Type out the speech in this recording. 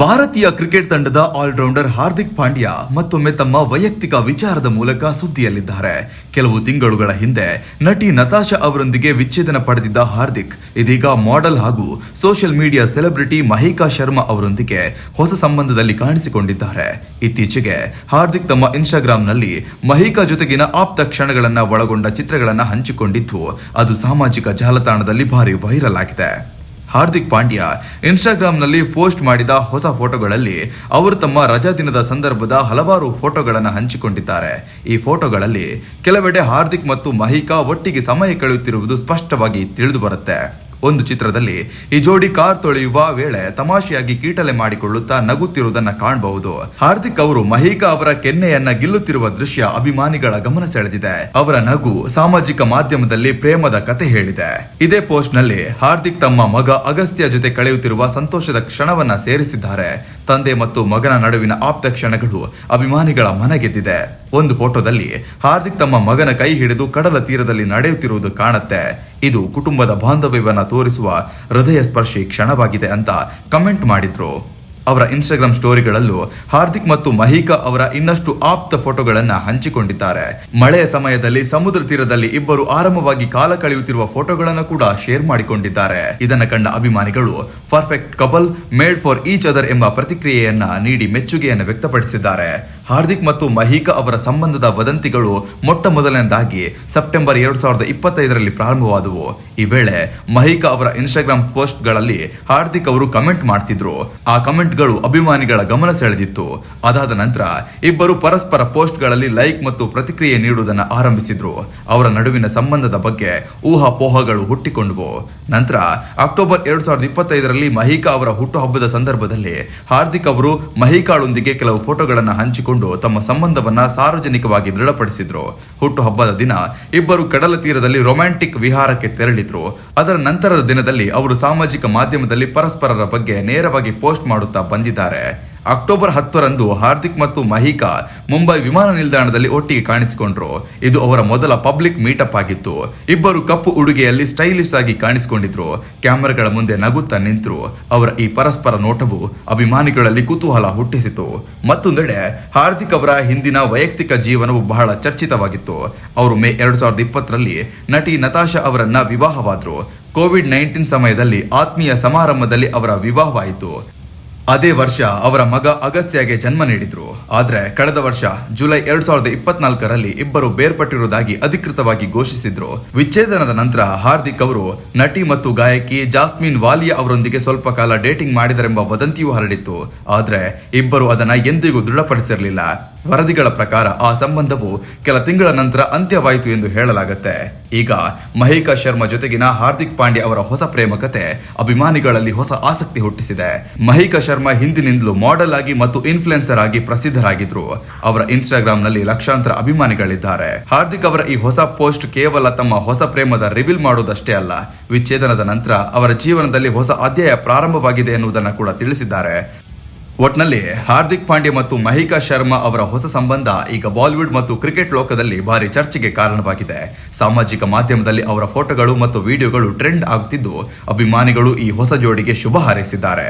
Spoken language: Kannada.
ಭಾರತೀಯ ಕ್ರಿಕೆಟ್ ತಂಡದ ಆಲ್ರೌಂಡರ್ ಹಾರ್ದಿಕ್ ಪಾಂಡ್ಯ ಮತ್ತೊಮ್ಮೆ ತಮ್ಮ ವೈಯಕ್ತಿಕ ವಿಚಾರದ ಮೂಲಕ ಸುದ್ದಿಯಲ್ಲಿದ್ದಾರೆ. ಕೆಲವು ತಿಂಗಳುಗಳ ಹಿಂದೆ ನಟಿ ನತಾಶಾ ಅವರೊಂದಿಗೆ ವಿಚ್ಛೇದನ ಪಡೆದಿದ್ದ ಹಾರ್ದಿಕ್, ಇದೀಗ ಮಾಡೆಲ್ ಹಾಗೂ social media celebrity Mahika Sharma ಅವರೊಂದಿಗೆ ಹೊಸ ಸಂಬಂಧದಲ್ಲಿ ಕಾಣಿಸಿಕೊಂಡಿದ್ದಾರೆ. ಇತ್ತೀಚೆಗೆ ಹಾರ್ದಿಕ್ ತಮ್ಮ ಇನ್ಸ್ಟಾಗ್ರಾಂನಲ್ಲಿ ಮಹಿಕಾ ಜೊತೆಗಿನ ಆಪ್ತ ಕ್ಷಣಗಳನ್ನು ಒಳಗೊಂಡ ಚಿತ್ರಗಳನ್ನು ಹಂಚಿಕೊಂಡಿದ್ದು, ಅದು ಸಾಮಾಜಿಕ ಜಾಲತಾಣದಲ್ಲಿ ಭಾರಿ ವೈರಲ್ ಆಗಿದೆ. ಹಾರ್ದಿಕ್ ಪಾಂಡ್ಯ ಇನ್ಸ್ಟಾಗ್ರಾಂನಲ್ಲಿ ಪೋಸ್ಟ್ ಮಾಡಿದ ಹೊಸ ಫೋಟೋಗಳಲ್ಲಿ ಅವರು ತಮ್ಮ ರಜಾ ದಿನದ ಸಂದರ್ಭದ ಹಲವಾರು ಫೋಟೋಗಳನ್ನು ಹಂಚಿಕೊಂಡಿದ್ದಾರೆ. ಈ ಫೋಟೋಗಳಲ್ಲಿ ಕೆಲವೆಡೆ ಹಾರ್ದಿಕ್ ಮತ್ತು ಮಹಿಕಾ ಒಟ್ಟಿಗೆ ಸಮಯ ಕಳೆಯುತ್ತಿರುವುದು ಸ್ಪಷ್ಟವಾಗಿ ತಿಳಿದು ಬರುತ್ತೆ ಒಂದು ಚಿತ್ರದಲ್ಲಿ ಈ ಜೋಡಿ ಕಾರ್ ತೊಳೆಯುವ ವೇಳೆ ತಮಾಷೆಯಾಗಿ ಕೀಟಲೆ ಮಾಡಿಕೊಳ್ಳುತ್ತಾ ನಗುತ್ತಿರುವುದನ್ನ ಕಾಣಬಹುದು. ಹಾರ್ದಿಕ್ ಅವರು ಮಹಿಕಾ ಅವರ ಕೆನ್ನೆಯನ್ನ ಗಿಲ್ಲುತ್ತಿರುವ ದೃಶ್ಯ ಅಭಿಮಾನಿಗಳ ಗಮನ ಸೆಳೆದಿದೆ. ಅವರ ನಗು ಸಾಮಾಜಿಕ ಮಾಧ್ಯಮದಲ್ಲಿ ಪ್ರೇಮದ ಕತೆ ಹೇಳಿದೆ. ಇದೇ ಪೋಸ್ಟ್ನಲ್ಲಿ ಹಾರ್ದಿಕ್ ತಮ್ಮ ಮಗ ಅಗಸ್ತ್ಯ ಜೊತೆ ಕಳೆಯುತ್ತಿರುವ ಸಂತೋಷದ ಕ್ಷಣವನ್ನ ಸೇರಿಸಿದ್ದಾರೆ. ತಂದೆ ಮತ್ತು ಮಗನ ನಡುವಿನ ಆಪ್ತ ಕ್ಷಣಗಳು ಅಭಿಮಾನಿಗಳ ಮನಗೆದ್ದಿದೆ. ಒಂದು ಫೋಟೋದಲ್ಲಿ ಹಾರ್ದಿಕ್ ತಮ್ಮ ಮಗನ ಕೈ ಹಿಡಿದು ಕಡಲ ತೀರದಲ್ಲಿ ನಡೆಯುತ್ತಿರುವುದು ಕಾಣುತ್ತೆ. ಇದು ಕುಟುಂಬದ ಬಾಂಧವ್ಯವನ್ನು ತೋರಿಸುವ ಹೃದಯ ಸ್ಪರ್ಶಿ ಕ್ಷಣವಾಗಿದೆ ಅಂತ ಕಮೆಂಟ್ ಮಾಡಿದ್ರು. ಅವರ ಇನ್ಸ್ಟಾಗ್ರಾಮ್ ಸ್ಟೋರಿಗಳಲ್ಲೂ ಹಾರ್ದಿಕ್ ಮತ್ತು ಮಹಿಕಾ ಅವರ ಇನ್ನಷ್ಟು ಆಪ್ತ ಫೋಟೋಗಳನ್ನ ಹಂಚಿಕೊಂಡಿದ್ದಾರೆ. ಮಳೆಯ ಸಮಯದಲ್ಲಿ ಸಮುದ್ರ ತೀರದಲ್ಲಿ ಇಬ್ಬರು ಆರಾಮವಾಗಿ ಕಾಲ ಕಳೆಯುತ್ತಿರುವ ಫೋಟೋಗಳನ್ನು ಕೂಡ ಶೇರ್ ಮಾಡಿಕೊಂಡಿದ್ದಾರೆ. ಇದನ್ನ ಕಂಡ ಅಭಿಮಾನಿಗಳು perfect couple made for each other ಎಂಬ ಪ್ರತಿಕ್ರಿಯೆಯನ್ನ ನೀಡಿ ಮೆಚ್ಚುಗೆಯನ್ನು ವ್ಯಕ್ತಪಡಿಸಿದ್ದಾರೆ. ಹಾರ್ದಿಕ್ ಮತ್ತು ಮಹಿಕಾ ಅವರ ಸಂಬಂಧದ ವದಂತಿಗಳು ಮೊಟ್ಟ ಮೊದಲನೇದಾಗಿ ಸೆಪ್ಟೆಂಬರ್ ಎರಡು ಸಾವಿರದ ಇಪ್ಪತ್ತೈದರಲ್ಲಿ ಪ್ರಾರಂಭವಾದವು. ಈ ವೇಳೆ ಮಹಿಕಾ ಅವರ ಇನ್ಸ್ಟಾಗ್ರಾಮ್ ಪೋಸ್ಟ್ಗಳಲ್ಲಿ ಹಾರ್ದಿಕ್ ಅವರು ಕಮೆಂಟ್ ಮಾಡ್ತಿದ್ರು. ಆ ಕಮೆಂಟ್ಗಳು ಅಭಿಮಾನಿಗಳ ಗಮನ ಸೆಳೆದಿತ್ತು. ಅದಾದ ನಂತರ ಇಬ್ಬರು ಪರಸ್ಪರ ಪೋಸ್ಟ್ಗಳಲ್ಲಿ ಲೈಕ್ ಮತ್ತು ಪ್ರತಿಕ್ರಿಯೆ ನೀಡುವುದನ್ನು ಆರಂಭಿಸಿದ್ರು. ಅವರ ನಡುವಿನ ಸಂಬಂಧದ ಬಗ್ಗೆ ಊಹಾಪೋಹಗಳು ಹುಟ್ಟಿಕೊಂಡವು. ನಂತರ ಅಕ್ಟೋಬರ್ ಎರಡು ಸಾವಿರದ ಇಪ್ಪತ್ತೈದರಲ್ಲಿ ಮಹಿಕಾ ಅವರ ಹುಟ್ಟುಹಬ್ಬದ ಸಂದರ್ಭದಲ್ಲಿ ಹಾರ್ದಿಕ್ ಅವರು ಮಹಿಕಾಳೊಂದಿಗೆ ಕೆಲವು ಫೋಟೋಗಳನ್ನು ಹಂಚಿಕೊಂಡು ತಮ್ಮ ಸಂಬಂಧವನ್ನು ಸಾರ್ವಜನಿಕವಾಗಿ ದೃಢಪಡಿಸಿದ್ರು. ಹುಟ್ಟುಹಬ್ಬದ ದಿನ ಇಬ್ಬರು ಕಡಲ ತೀರದಲ್ಲಿ ರೊಮ್ಯಾಂಟಿಕ್ ವಿಹಾರಕ್ಕೆ ತೆರಳಿದ್ರು. ಅದರ ನಂತರದ ದಿನದಲ್ಲಿ ಅವರು ಸಾಮಾಜಿಕ ಮಾಧ್ಯಮದಲ್ಲಿ ಪರಸ್ಪರರ ಬಗ್ಗೆ ನೇರವಾಗಿ ಪೋಸ್ಟ್ ಮಾಡುತ್ತಾ ಬಂದಿದ್ದಾರೆ. ಅಕ್ಟೋಬರ್ ಹತ್ತರಂದು ಹಾರ್ದಿಕ್ ಮತ್ತು ಮಹಿಕಾ ಮುಂಬೈ ವಿಮಾನ ನಿಲ್ದಾಣದಲ್ಲಿ ಒಟ್ಟಿಗೆ ಕಾಣಿಸಿಕೊಂಡ್ರು. ಇದು ಅವರ ಮೊದಲ ಪಬ್ಲಿಕ್ ಮೀಟಪ್ ಆಗಿತ್ತು. ಇಬ್ಬರು ಕಪ್ಪು ಉಡುಗೆಯಲ್ಲಿ ಸ್ಟೈಲಿಶ್ ಆಗಿ ಕಾಣಿಸಿಕೊಂಡಿದ್ರು. ಕ್ಯಾಮೆರಾಗಳ ಮುಂದೆ ನಗುತ್ತಾ ನಿಂತರು. ಅವರ ಈ ಪರಸ್ಪರ ನೋಟವು ಅಭಿಮಾನಿಗಳಲ್ಲಿ ಕುತೂಹಲ ಹುಟ್ಟಿಸಿತು. ಮತ್ತೊಂದೆಡೆ, ಹಾರ್ದಿಕ್ ಅವರ ಹಿಂದಿನ ವೈಯಕ್ತಿಕ ಜೀವನವು ಬಹಳ ಚರ್ಚಿತವಾಗಿತ್ತು. ಅವರು ಮೇ ಎರಡು ಸಾವಿರದ ಇಪ್ಪತ್ತರಲ್ಲಿ ನಟಿ ನತಾಶಾ ಅವರನ್ನ ವಿವಾಹವಾದ್ರು. ಕೋವಿಡ್ ನೈನ್ಟೀನ್ ಸಮಯದಲ್ಲಿ ಆತ್ಮೀಯ ಸಮಾರಂಭದಲ್ಲಿ ಅವರ ವಿವಾಹವಾಯಿತು. ಅದೇ ವರ್ಷ ಅವರ ಮಗ ಅಗತ್ಯಗೆ ಜನ್ಮ ನೀಡಿದ್ರು. ಆದ್ರೆ ಕಳೆದ ವರ್ಷ ಜುಲೈ ಎರಡ್ ಸಾವಿರದ ಇಪ್ಪತ್ನಾಲ್ಕರಲ್ಲಿ ಇಬ್ಬರು ಬೇರ್ಪಟ್ಟಿರುವುದಾಗಿ ಅಧಿಕೃತವಾಗಿ ಘೋಷಿಸಿದ್ರು. ವಿಚ್ಛೇದನದ ನಂತರ ಹಾರ್ದಿಕ್ ಅವರು ನಟಿ ಮತ್ತು ಗಾಯಕಿ ಜಾಸ್ಮಿನ್ ವಾಲಿಯಾ ಅವರೊಂದಿಗೆ ಸ್ವಲ್ಪ ಕಾಲ ಡೇಟಿಂಗ್ ಮಾಡಿದರೆಂಬ ವದಂತಿಯೂ ಹರಡಿತ್ತು. ಆದ್ರೆ ಇಬ್ಬರು ಅದನ್ನ ಎಂದಿಗೂ ದೃಢಪಡಿಸಿರಲಿಲ್ಲ. ವರದಿಗಳ ಪ್ರಕಾರ ಆ ಸಂಬಂಧವು ಕೆಲ ತಿಂಗಳ ನಂತರ ಅಂತ್ಯವಾಯಿತು ಎಂದು ಹೇಳಲಾಗುತ್ತೆ. ಈಗ ಮಹಿಕಾ ಶರ್ಮಾ ಜೊತೆಗಿನ ಹಾರ್ದಿಕ್ ಪಾಂಡ್ಯ ಅವರ ಹೊಸ ಪ್ರೇಮ ಕತೆ ಅಭಿಮಾನಿಗಳಲ್ಲಿ ಹೊಸ ಆಸಕ್ತಿ ಹುಟ್ಟಿಸಿದೆ. ಮಹಿಕಾ ಶರ್ಮಾ ಹಿಂದಿನಿಂದಲೂ ಮಾಡೆಲ್ ಆಗಿ ಮತ್ತು ಇನ್ಫ್ಲುಯೆನ್ಸರ್ ಆಗಿ ಪ್ರಸಿದ್ಧರಾಗಿದ್ರು. ಅವರ ಇನ್ಸ್ಟಾಗ್ರಾಮ್ನಲ್ಲಿ ಲಕ್ಷಾಂತರ ಅಭಿಮಾನಿಗಳಿದ್ದಾರೆ. ಹಾರ್ದಿಕ್ ಅವರ ಈ ಹೊಸ ಪೋಸ್ಟ್ ಕೇವಲ ತಮ್ಮ ಹೊಸ ಪ್ರೇಮದ ರಿವೀಲ್ ಮಾಡುವುದಷ್ಟೇ ಅಲ್ಲ, ವಿಚ್ಛೇದನದ ನಂತರ ಅವರ ಜೀವನದಲ್ಲಿ ಹೊಸ ಅಧ್ಯಾಯ ಪ್ರಾರಂಭವಾಗಿದೆ ಎನ್ನುವುದನ್ನು ಕೂಡ ತಿಳಿಸಿದ್ದಾರೆ. ಒಟ್ನಲ್ಲಿ ಹಾರ್ದಿಕ್ ಪಾಂಡ್ಯ ಮತ್ತು ಮಹಿಕಾ ಶರ್ಮಾ ಅವರ ಹೊಸ ಸಂಬಂಧ ಈಗ ಬಾಲಿವುಡ್ ಮತ್ತು ಕ್ರಿಕೆಟ್ ಲೋಕದಲ್ಲಿ ಭಾರಿ ಚರ್ಚೆಗೆ ಕಾರಣವಾಗಿದೆ. ಸಾಮಾಜಿಕ ಮಾಧ್ಯಮದಲ್ಲಿ ಅವರ ಫೋಟೋಗಳು ಮತ್ತು ವಿಡಿಯೋಗಳು ಟ್ರೆಂಡ್ ಆಗುತ್ತಿದ್ದು, ಅಭಿಮಾನಿಗಳು ಈ ಹೊಸ ಜೋಡಿಗೆ ಶುಭ ಹಾರೈಸಿದ್ದಾರೆ.